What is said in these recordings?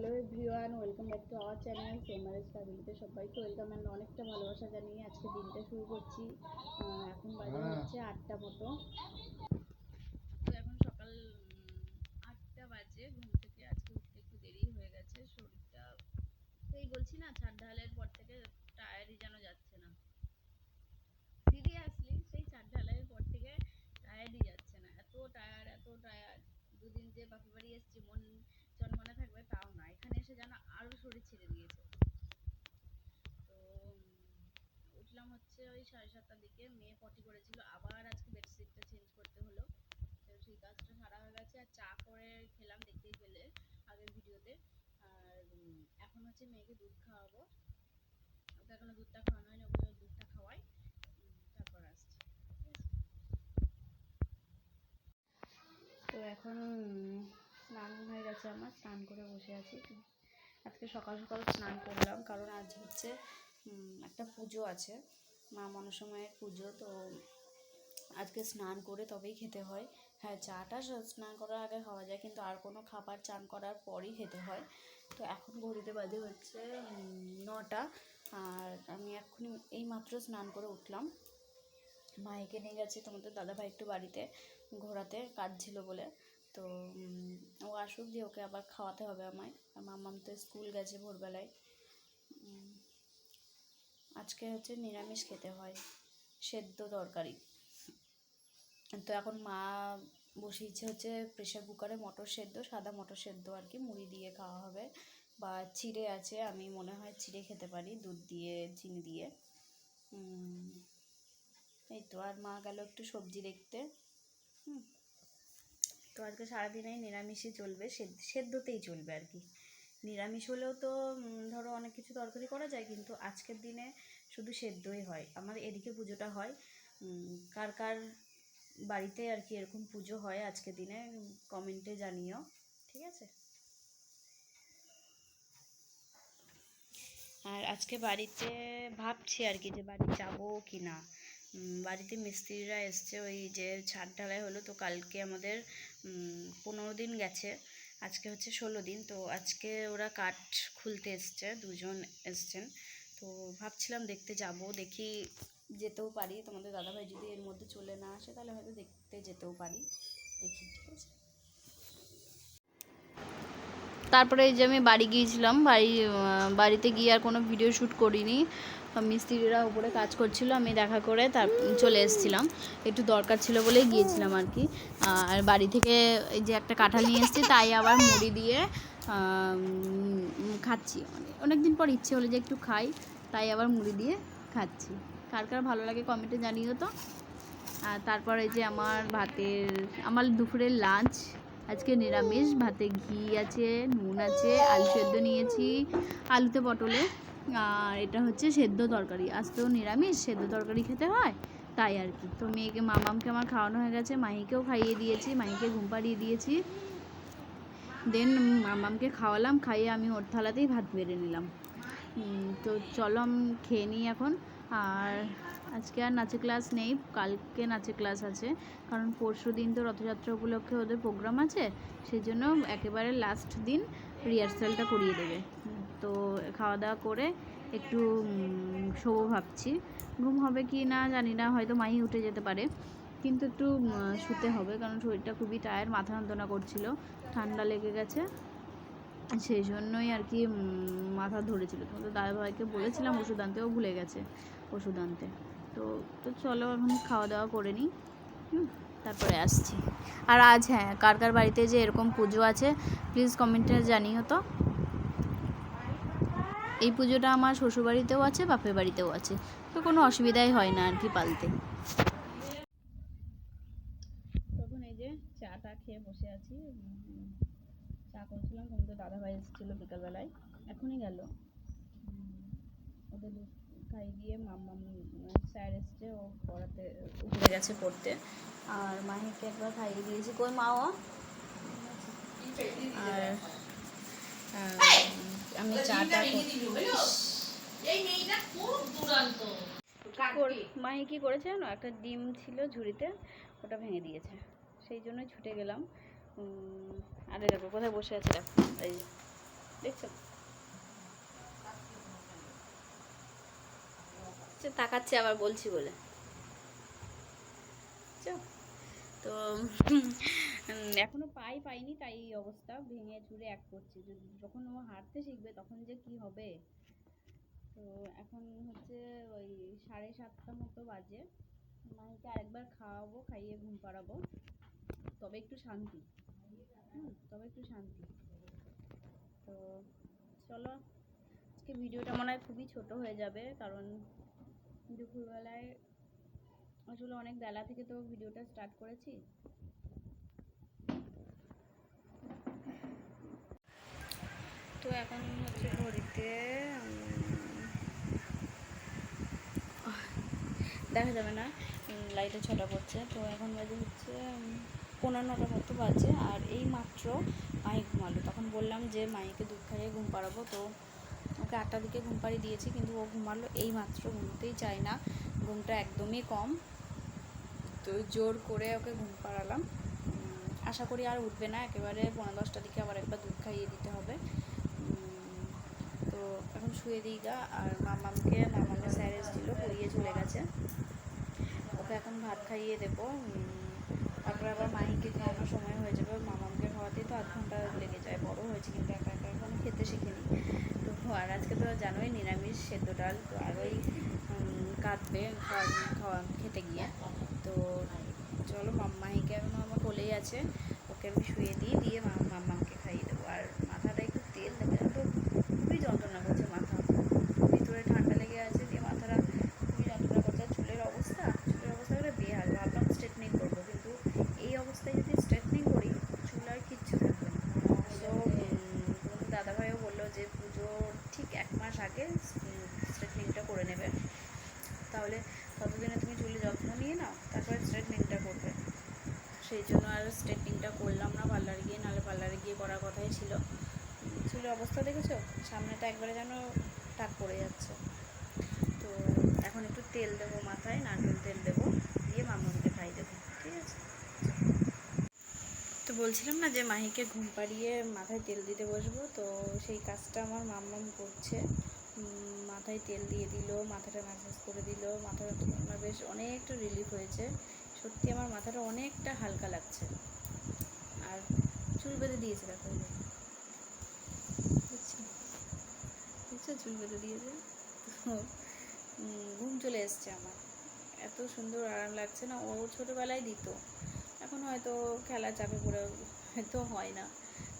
Hello everyone welcome back to our channel সেমারেজ ফ্যামিলিতে সবাইকে welcome and অনেকটা ভালোবাসা জানিয়ে আজকে দিনটা শুরু করছি। এখন বাজে হচ্ছে আটটা মতো। তো এখন সকাল আটটা বাজে ঘুম থেকে আজকে উঠতে একটু দেরি হয়ে গেছে শরীরটা এই বলছি না ছাদ ঢালের পর থেকে টায়ারই যেন যাচ্ছে না। সিরিয়াসলি সেই ছাদ ঢালাইয়ের পর থেকে টায়ারই যাচ্ছে না এত টায়ার এত টায়ার দুদিন যে বাপের বাড়ি এসেছি মন থাকবে তাও না। এখানে এসে যেন শরীর ছেড়ে দিয়েছে তো উঠলাম হচ্ছে ওই সাড়ে সাতটার দিকে। মেয়ে পটি করেছিল। আবার আজকে বেডশিটটা চেঞ্জ করতে হলো। সেই কাজটা সারা হয়ে গেছে। আর চা করে খেলাম দেখতেই আগের ভিডিওতে। আর এখন হচ্ছে মেয়েকে দুধ খাওয়াবো। ওকে এখনও দুধটা খাওয়ানো হয়নি। ওকে দুধটা খাওয়াই। তারপর তো এখন স্নান হয়ে গেছে আমার, স্নান করে বসে আছি। আজকে সকাল সকাল স্নান করলাম, কারণ আজ হচ্ছে একটা পুজো আছে। মা মনসময়ের পুজো, তো আজকে স্নান করে তবেই খেতে হয়। হ্যাঁ চাটা স্নান করার আগে খাওয়া যায়, কিন্তু আর কোনো খাবার চান করার পরই খেতে হয়। তো এখন ঘড়িতে বাজে হচ্ছে নটা। আর আমি এক্ষুনি এই মাত্র স্নান করে উঠলাম। মাইকে নিয়ে গেছে তোমাদের দাদাভাই একটু বাড়িতে, ঘোরাতে কাজ ছিল বলে। তো ও আসুক দিয়ে ওকে আবার খাওয়াতে হবে আমায়। আর মাম্মাম তো স্কুল গেছে ভোরবেলায়। আজকে হচ্ছে নিরামিষ খেতে হয়, সেদ্ধ তরকারি। তো এখন মা বসিয়েছে হচ্ছে প্রেশার কুকারে মটর সেদ্ধ, সাদা মটর সেদ্ধ আর কি, মুড়ি দিয়ে খাওয়া হবে। বা চিড়ে আছে, আমি মনে হয় চিড়ে খেতে পারি, দুধ দিয়ে, চিনি দিয়ে। এই তো, আর মা গেল একটু সবজি দেখতে। হুম তো আজকে সারাদিনেই নিরামিষই চলবে সেদ্ধতেই চলবে আর কি। নিরামিষ হলেও তো ধরো অনেক কিছু তরকারি করা যায়, কিন্তু আজকের দিনে শুধু সেদ্ধই হয়। আমার এদিকে পুজোটা হয় কার কার বাড়িতে আর কি এরকম পুজো হয় আজকের দিনে, কমেন্টে জানিও, ঠিক আছে? আর আজকে বাড়িতে ভাবছি আর কি যে বাড়ি যাব কি না। বাড়িতে মিস্ত্রিরা এসছে, ওই যে ছাদ ঢালাই হলো, তো কালকে আমাদের পনেরো দিন গেছে, আজকে হচ্ছে ষোলো দিন, তো আজকে ওরা কাঠ খুলতে এসছে, দুজন এসছেন, তো ভাবছিলাম দেখতে যাব, দেখি যেতেও পারি, তোমাদের দাদাভাই যদি এর মধ্যে চলে না আসে, তাহলে হয়তো দেখতে যেতেও পারি, দেখি, ঠিক আছে। তারপরে এই যে আমি বাড়ি গিয়েছিলাম, বাড়ি বাড়িতে গিয়ে আর কোনো ভিডিও শ্যুট করিনি মিস্ত্রিরা উপরে কাজ করছিল, আমি দেখা করে তার চলে এসেছিলাম। একটু দরকার ছিল বলেই গিয়েছিলাম আর কি। আর বাড়ি থেকে এই যে একটা কাঁঠাল নিয়ে এসেছি, তাই আবার মুড়ি দিয়ে খাচ্ছি। অনেক দিন পর ইচ্ছে হলো যে একটু খাই, তাই আবার মুড়ি দিয়ে খাচ্ছি। কার কার ভালো লাগে কমেন্টে জানিও তো। আর তারপর এই যে আমার ভাতের, আমার দুপুরের লাঞ্চ, আজকে নিরামিষ। ভাতে ঘি আছে, নুন আছে, আলু সেদ্ধ নিয়েছি, আলুতে পটলে। আর এটা হচ্ছে সেদ্ধ তরকারি। আজ তো নিরামিষ, সেদ্ধ তরকারি খেতে হয়, তাই আর কি। তো মেয়েকে, মামামকে আমার খাওয়ানো হয়ে গেছে, মাহিকেও খাইয়ে দিয়েছি, মাহিকে ঘুম পাড়িয়ে দিয়েছি। দেন মামামকে খাওয়ালাম, খাইয়ে আমি ওর থালাতেই ভাত বেড়ে নিলাম। তো চলো আমি খেয়ে নিই এখন। আর আজকে আর নাচের ক্লাস নেই, কালকে নাচের ক্লাস আছে। কারণ পরশু দিন তো রথযাত্রা উপলক্ষে ওদের প্রোগ্রাম আছে, সেই জন্য একেবারে লাস্ট দিন রিহার্সালটা করিয়ে দেবে। তো খাওয়া দাওয়া করে একটু শোবো ভাবছি। ঘুম হবে কি না জানি না, হয়তো মাই উঠে যেতে পারে। কিন্তু একটু শুতে হবে কারণ শরীরটা খুবই টায়ার মাথা যন্ত্রণা করছিল, ঠান্ডা লেগে গেছে। সেই জন্যই আর কি মাথা ধরেছিল। তোমাদের দাদাভাইকে বলেছিলাম ওষুধ আনতেও ভুলে গেছে ওষুধ আনতে। তো তো চলো এখন খাওয়া দাওয়া করে নিই। তারপরে আসছি। আর আজ হ্যাঁ কার কার বাড়িতে যে এরকম পুজো আছে প্লিজ কমেন্টে জানিও তো। এই পুজোটা আমার শ্বশুরবাড়িতেও আছে, বাপের বাড়িতেও আছে। তো কোনো অসুবিধাই হয় না আর কি পালতে। তখন এই যে চাটা খেয়ে বসে আছি চা করছিলাম তোমাদের দাদাভাই এসেছিল বিকালবেলায়, এখনই গেল। ওদের খাইয়ে দিয়ে মাম্মাম স্যার এসছে, ও পড়াতে, উপরে গেছে পড়তে। আর মাহিকে একবার খাইয়ে দিয়েছি। কই মা ও? আর আমি চাটা মাহি কি? করেছে জানো? একটা ডিম ছিল ঝুড়িতে ওটা ভেঙে দিয়েছে। সেই জন্য ছুটে গেলাম। আরে দেখো কোথায় বসে আছে দেখো। এই দেখছ? তাকাচ্ছে আবার বলছি বলে বুঝছ? তো উম, এখনও পাই পাইনি তাই এই অবস্থা। ভেঙে চুরে এক করছে। যখন ও হাঁটতে শিখবে তখন যে কি হবে? তো এখন হচ্ছে ওই সাড়ে সাতটা মতো বাজে। মাকে আরেকবার খাওয়াবো খাইয়ে ঘুম পাড়াবো। তবে একটু শান্তি। তবে একটু শান্তি। তো চলো আজকে ভিডিওটা মনে হয় খুবই ছোট হয়ে যাবে। কারণ দুপুরবেলায় আসলে অনেক বেলা থেকে তো ভিডিওটা স্টার্ট করেছি। তো এখন হচ্ছে ঘড়িতে দেখা যাবে না লাইটে ছটা পড়ছে। তো এখন বাজে হচ্ছে পনেরো নটা মতো বাজে, আর এই মাত্র মাই ঘুমালো। তখন বললাম যে মাইকে দুধ খাইয়ে ঘুম পাড়াবো, তো ওকে আটটার দিকে ঘুম পাড়িয়ে দিয়েছি, কিন্তু ও ঘুমালো এই মাত্র ঘুমতেই চায় না। ঘুমটা একদমই কম। তো জোর করে ওকে ঘুম পাড়ালাম। আশা করি আর উঠবে না, একেবারে পনেরো দশটার দিকে আবার একবার দুধ খাইয়ে দিতে হবে। তো এখন শুয়ে দিই গা, আর মামামকে মামামের স্যার এসেছিল পড়িয়ে চলে গেছে। ওকে এখন ভাত খাইয়ে দেবো। তারপরে আবার মাহিকে খাওয়ানোর সময় হয়ে যাবে। মামামকে খাওয়াতেই তো আধ ঘণ্টা লেগে যায়, বড় হয়েছে কিন্তু একা একা এখন খেতে শিখিনি। তো আর আজকে তো জানোই, নিরামিষ সেদ্ধ ডাল, তো আরোই খাওয়া খাওয়া, খেতে গিয়ে তো চলো মাম- মাহিকে কোলেই আছে ওকে আমি শুয়ে দিই দিয়ে মা মাম্মাকে খাইয়ে দেবো আর মাথাটা একটু তেল দেবে না তো খুবই যন্ত্রণা করছে মাথা ভিতরে ঠান্ডা লেগে আছে দিয়ে মাথাটা খুবই যন্ত্রণা করছে আর চুলের অবস্থা চুলের অবস্থা করে বেহাল ভাবলাম স্ট্রেটনিং করব কিন্তু এই অবস্থায় যদি স্ট্রেটনিং করি চুল আর কিচ্ছু থাকবে না তো দাদাভাইও বলল যে পুজোর ঠিক এক মাস আগে স্ট্রেটনিংটা করে নেবে তাহলে ততদিনে তুমি চুলে যত্ন নিয়ে নাও তারপরে স্ট্রেটনিংটা করবে সেই জন্য আর স্ট্রেটনিংটা করলাম না পার্লারে গিয়ে, নাহলে পার্লারে গিয়ে করার কথাই ছিল। চুলের অবস্থা, দেখেছ? সামনেটা একবারে যেন টাক পড়ে যাচ্ছে। তো এখন একটু তেল দেবো মাথায়, নারকেল তেল দেবো, দিয়ে মামাকে খাই দেবো, ঠিক আছে? তো বলছিলাম না যে মাহিকে ঘুম পাড়িয়ে মাথায় তেল দিতে বসবো, তো সেই কাজটা আমার মাম্মাম করছে। মাথায় তেল দিয়ে দিল, মাথাটা ম্যাসাজ করে দিল, মাথাটা বেশ অনেকটা রিলিফ হয়েছে। সত্যি আমার মাথাটা অনেকটা হালকা লাগছে। আর চুল বেঁধে দিয়েছে দেখো দেখছ চুল বেঁধে দিয়েছে। তো ঘুম চলে এসছে আমার। এত সুন্দর আরাম লাগছে না, ও ছোটোবেলায় দিত। এখন হয়তো খেলা চাপে পড়ে, হয়তো হয় না।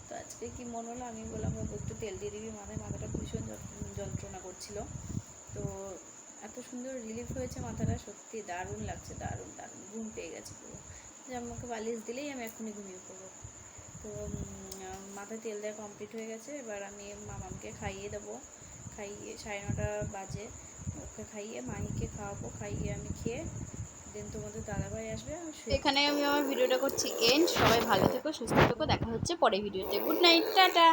তো আজকে কি মন হলো? আমি বললাম একটু তেল দিয়ে দিবি। মাথায় মাথাটা ভীষণ যন্ত্র- যন্ত্রণা করছিল। তো এত সুন্দর রিলিফ হয়েছে মাথাটা, সত্যি দারুণ লাগছে, দারুণ দারুণ। ঘুম পেয়ে গেছে পুরো। যে আমাকে বালিশ দিলেই আমি এখনই ঘুমিয়ে পড়ব। তো মাথায় তেল দেওয়া কমপ্লিট হয়ে গেছে, এবার আমি মামামকে খাইয়ে দেবো। খাইয়ে, সাড়ে নটা বাজে। ওকে খাইয়ে মাহিকে খাওয়াবো, খাইয়ে আমি খেয়ে দেন তোমাদের দাদাভাই আসবে এখানে আমি আমার ভিডিওটা করছি এন্ড সবাই ভালো থেকো, সুস্থ থেকো, দেখা হচ্ছে পরে ভিডিওতে গুড নাইট টাটা!